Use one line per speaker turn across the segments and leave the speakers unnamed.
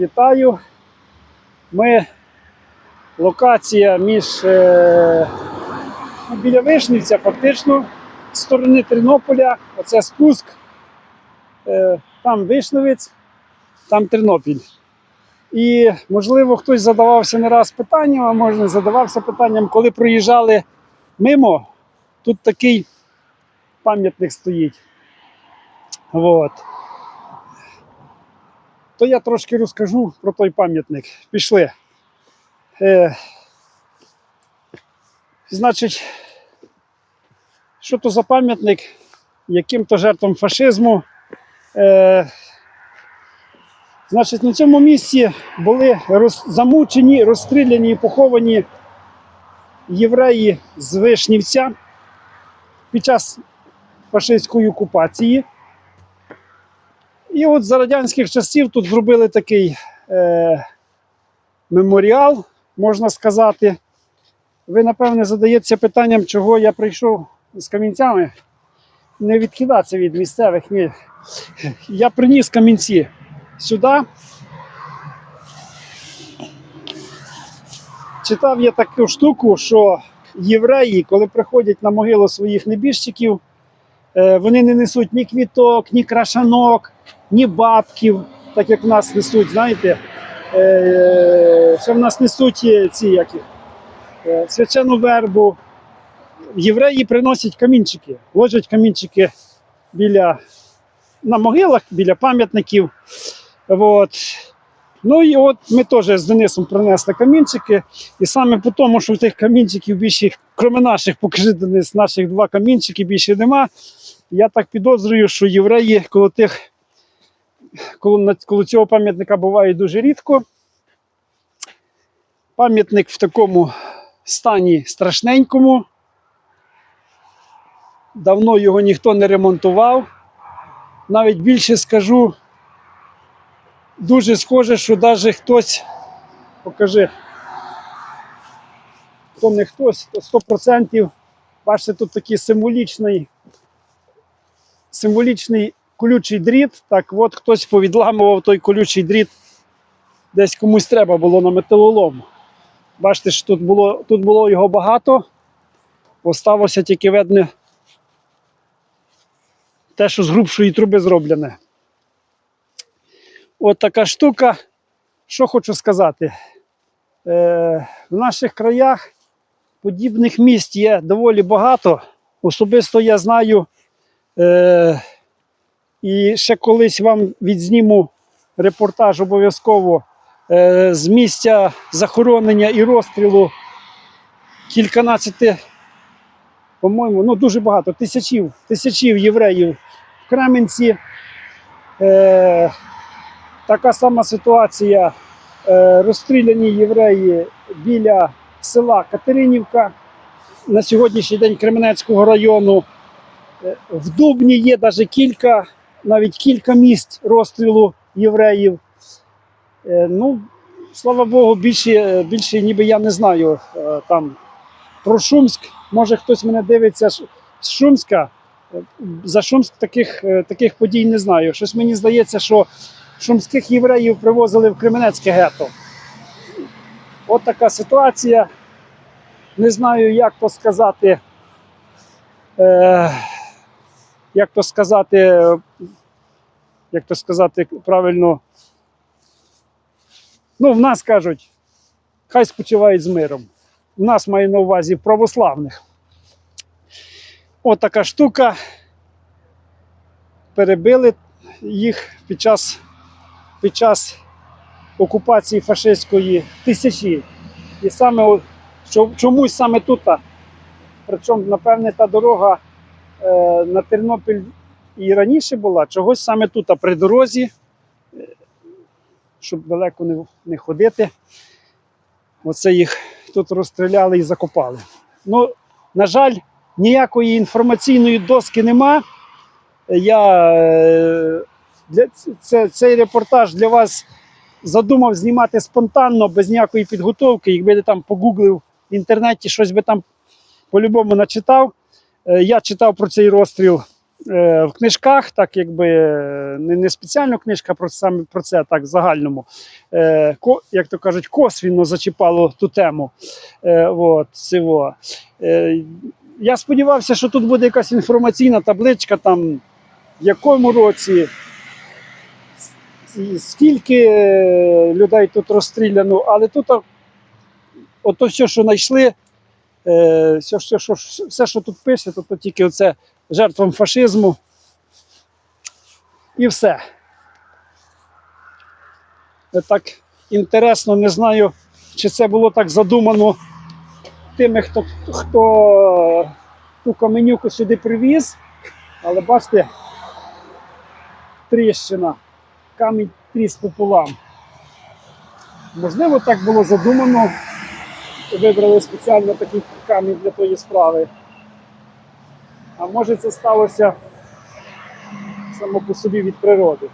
Вітаю. Ми локація між е, ну, біля Вишнівця, фактично, з сторони Тернополя. Оце спуск. Е, там Вишневець, там Тернопіль. І, можливо, хтось задавався не раз питанням, а може не задавався питанням, коли проїжджали мимо, тут такий пам'ятник стоїть. От. То я трошки розкажу про той пам'ятник. Пішли. Е, значить, що то за пам'ятник, яким то жертвам фашизму. Е, значить, на цьому місці були роз, замучені, розстріляні і поховані євреї з Вишнівця під час фашистської окупації. І от за радянських часів тут зробили такий е, меморіал, можна сказати. Ви, напевне, задаєтеся питанням, чого я прийшов з камінцями. Не відкидатися від місцевих. Ні. Я приніс камінці сюди. Читав я таку штуку, що євреї, коли приходять на могилу своїх небіжчиків, е, вони не несуть ні квіток, ні крашанок, ні бабків, так як в нас несуть, знаєте, е, в нас несуть ці які, е, свячену вербу. Євреї приносять камінчики, ложать камінчики біля на могилах, біля пам'ятників. От. Ну і от ми теж з Денисом принесли камінчики. І саме по тому, що в тих камінчиків більше, крім наших, покажи Денис, наших два камінчики більше нема. Я так підозрюю, що євреї коло тих, коло, коло цього пам'ятника буває дуже рідко. Пам'ятник в такому стані страшненькому. Давно його ніхто не ремонтував. Навіть більше скажу, дуже схоже, що навіть хтось, покажи, то не хтось, то 100%. Бачите, тут такий символічний, символічний колючий дріт. Так от хтось повідламував той колючий дріт. Десь комусь треба було на металолом. Бачите, що тут було, тут було його багато. Осталося тільки видно те, що з грубшої труби зроблене. От така штука. Що хочу сказати. Е, в наших краях подібних місць є доволі багато. Особисто я знаю. Е, і ще колись вам відзніму репортаж обов'язково е, з місця захоронення і розстрілу кільканадцяти, по-моєму, ну дуже багато, тисячів, тисячів євреїв в Кременці. Е, така сама ситуація. Е, розстріляні євреї біля села Катеринівка на сьогоднішній день Кременецького району. Е, В Дубні є навіть кілька, навіть кілька місць розстрілу євреїв. Е, Ну, слава Богу, більше, більше ніби я не знаю е, там про Шумськ. Може хтось мене дивиться з Шумська. Е, За Шумськ таких, е, таких подій не знаю. Щось мені здається, що шумських євреїв привозили в Кременецьке гетто. От така ситуація. Не знаю, як то сказати. Е, як то сказати, як то сказати правильно. Ну, в нас кажуть, хай спочивають з миром. У нас маю на увазі православних. От така штука. Перебили їх під час, під час окупації фашистської тисячі. І саме чомусь саме тут, причому, напевне, та дорога на Тернопіль і раніше була, чогось саме тут, а при дорозі, е, щоб далеко не, не ходити. Оце їх тут розстріляли і закопали. Ну, на жаль, ніякої інформаційної доски нема. Я е, для, це, цей репортаж для вас задумав знімати спонтанно, без ніякої підготовки. Якби я там погуглив в інтернеті, щось би там по-любому начитав. Е, Я читав про цей розстріл е, в книжках, так якби е, не, спеціально книжка про саме про це, так в загальному, як то кажуть, косвінно зачіпало ту тему. От, цього. Я сподівався, що тут буде якась інформаційна табличка, там в якому році, скільки людей тут розстріляно, але тут ото все, що знайшли, все, все, що, все, що тут пише, то, то тільки оце жертвам фашизму. І все. Так інтересно, не знаю, чи це було так задумано тими, хто, хто ту каменюку сюди привіз. Але бачите, тріщина, камінь тріс пополам. Можливо, так було задумано. Вибрали спеціально такий камінь для тої справи. А може це сталося само по собі від природи.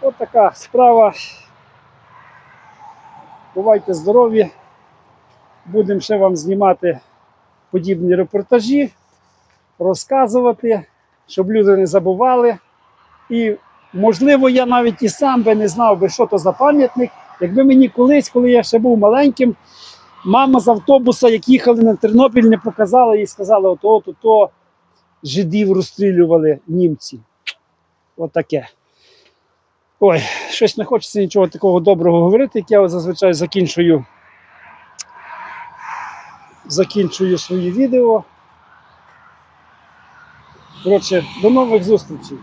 От така справа. Бувайте здорові. Будемо ще вам знімати подібні репортажі, розказувати, щоб люди не забували. І, можливо, я навіть і сам би не знав би, що то за пам'ятник. Якби мені колись, коли я ще був маленьким, мама з автобуса, як їхали на Тернопіль, не показала і сказала, от от то жидів розстрілювали німці. Отаке. Ой, щось не хочеться нічого такого доброго говорити, як я зазвичай закінчую, закінчую свої відео. Коротше, до нових зустрічей.